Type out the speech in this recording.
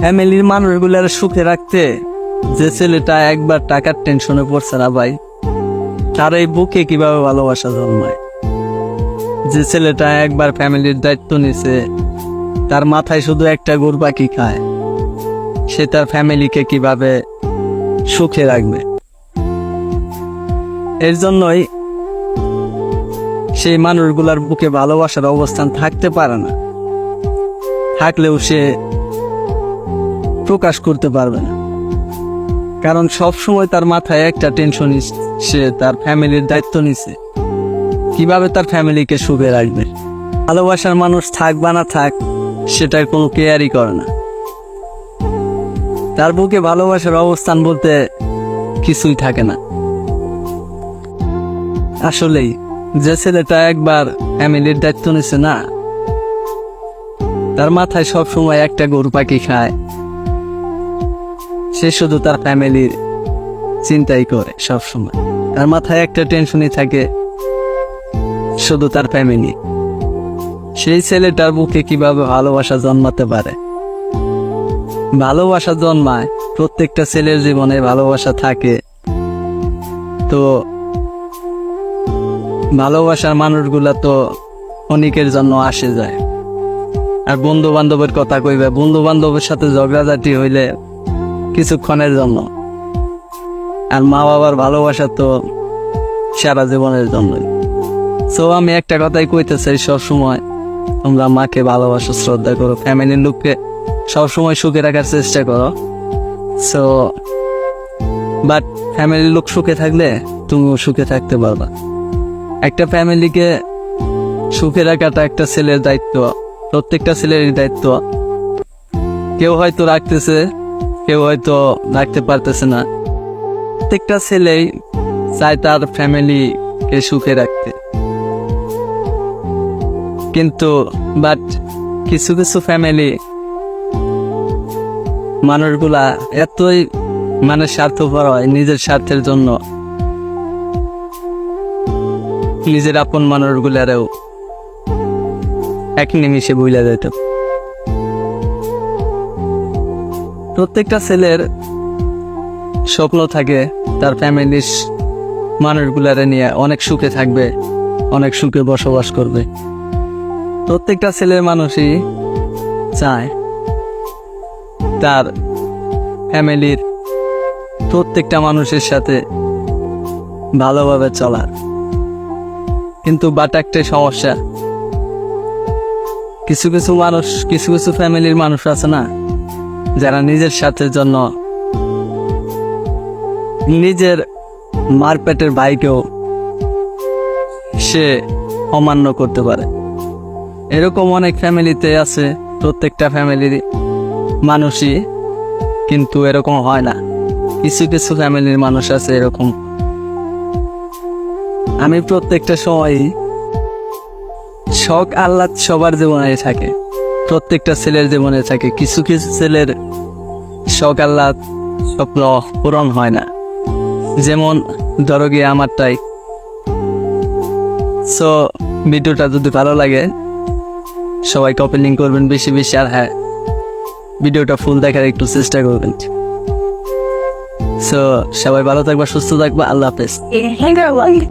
ফ্যামিলির মানুষগুলার সুখে রাখতে যে ছেলেটা একবার টাকার টেনশনে পড়ছে না ভাই, তার এই বুকে কীভাবে ভালোবাসা জন্মায়? যে ছেলেটা একবার ফ্যামিলির দায়িত্ব নিছে, তার মাথায় শুধু একটা গরু পাখি খায়, সে তার ফ্যামিলিকে কীভাবে সুখে রাখবে? এর জন্যই সেই মানুষগুলার বুকে ভালোবাসার অবস্থান থাকতে পারে না। থাকলেও সে প্রকাশ করতে পারবে না। কারণ সব সময় তার মাথায় একটা টেনশন সে তার ফ্যামিলির দায়িত্ব নিছে। কীভাবে তার ফ্যামিলিকে সুখে রাখবে? ভালোবাসার মানুষ থাক বা না থাক, সেটার কোনো কেয়ারই করে না। তার বুকে ভালোবাসার অবস্থান বলতে কিছুই থাকে না। আসলেই, যে ছেলেটা একবার ফ্যামিলির দায়িত্ব নিছে না, তার মাথায় সব সময় একটা গরু পাখি খায়। সে শুধু তার ফ্যামিলির চিন্তাই করে সব সময় তার মাথায় একটা টেনশনই থাকে, শুধু তার ফ্যামিলি। সেই ছেলেটার মুখে কীভাবে ভালোবাসা জন্মাতে পারে? ভালোবাসা জন্মায় প্রত্যেকটা ছেলের জীবনে ভালোবাসা থাকে। তো ভালোবাসার মানুষগুলা তো অনেকের জন্য আসে যায়। আর বন্ধু বান্ধবের কথা কইবে বন্ধু বান্ধবের সাথে ঝগড়াঝাটি হইলে কিছুক্ষণের জন্য। আর মা বাবার ভালোবাসা তো সারা জীবনের জন্যই। সো আমি একটা কথাই কইতে চাই সবসময় তোমরা মাকে ভালোবাসো, শ্রদ্ধা করো ফ্যামিলির লোককে সবসময় সুখে রাখার চেষ্টা করো। সো বাট ফ্যামিলির লোক সুখে থাকলে তুমিও সুখে থাকতে পারবা। একটা ফ্যামিলিকে সুখে রাখাটা একটা ছেলের দায়িত্ব, প্রত্যেকটা ছেলেরই দায়িত্ব। কেউ হয়তো রাখতেছে কেউ হয়তো রাখতে পারতেছে না। প্রত্যেকটা ছেলেই চায় তার ফ্যামিলিকে সুখে রাখতে। কিন্তু বাট কিছু কিছু ফ্যামিলি মানুষগুলা এতই মানে স্বার্থপর হয় নিজের স্বার্থের জন্য। নিজের আপন মানুষগুলারেও এক নিমিষে বুঝলা যেত। প্রত্যেকটা ছেলের স্বপ্ন থাকে, তার ফ্যামিলির মানুষগুলারে নিয়ে অনেক সুখে থাকবে, অনেক সুখে বসবাস করবে। প্রত্যেকটা ছেলের মানুষই চায় তার ফ্যামিলির প্রত্যেকটা মানুষের সাথে ভালোভাবে চলার। কিন্তু বাট একটাই সমস্যা, কিছু কিছু মানুষ, কিছু কিছু ফ্যামিলির মানুষ আছে না যারা নিজের স্বার্থের জন্য নিজের মারপেটের ভাইকেও সে অমান্য করতে পারে। এরকম অনেক ফ্যামিলিতে আছে, প্রত্যেকটা ফ্যামিলির মানুষই কিন্তু এরকম হয় না। কিছু কিছু ফ্যামিলির মানুষ আছে এরকম। আমি প্রত্যেকটা সময়ই শখ আহ্লাদ সবার জীবনে থাকে। প্রত্যেকটা ছেলের জীবনে থাকে। কিছু কিছু ছেলের শখ আহ্লাদ, স্বপ্ন পূরণ হয় না। যেমন ধরো গিয়ে আমারটাই। সো ভিডিওটা যদি ভালো লাগে সবাই কপেলিং করবেন বেশি বেশি, আর হ্যাঁ ভিডিওটা ফুল দেখার একটু চেষ্টা করবেন। সো সবাই ভালো থাকবা, সুস্থ থাকবা, আল্লাহ হাফেজ।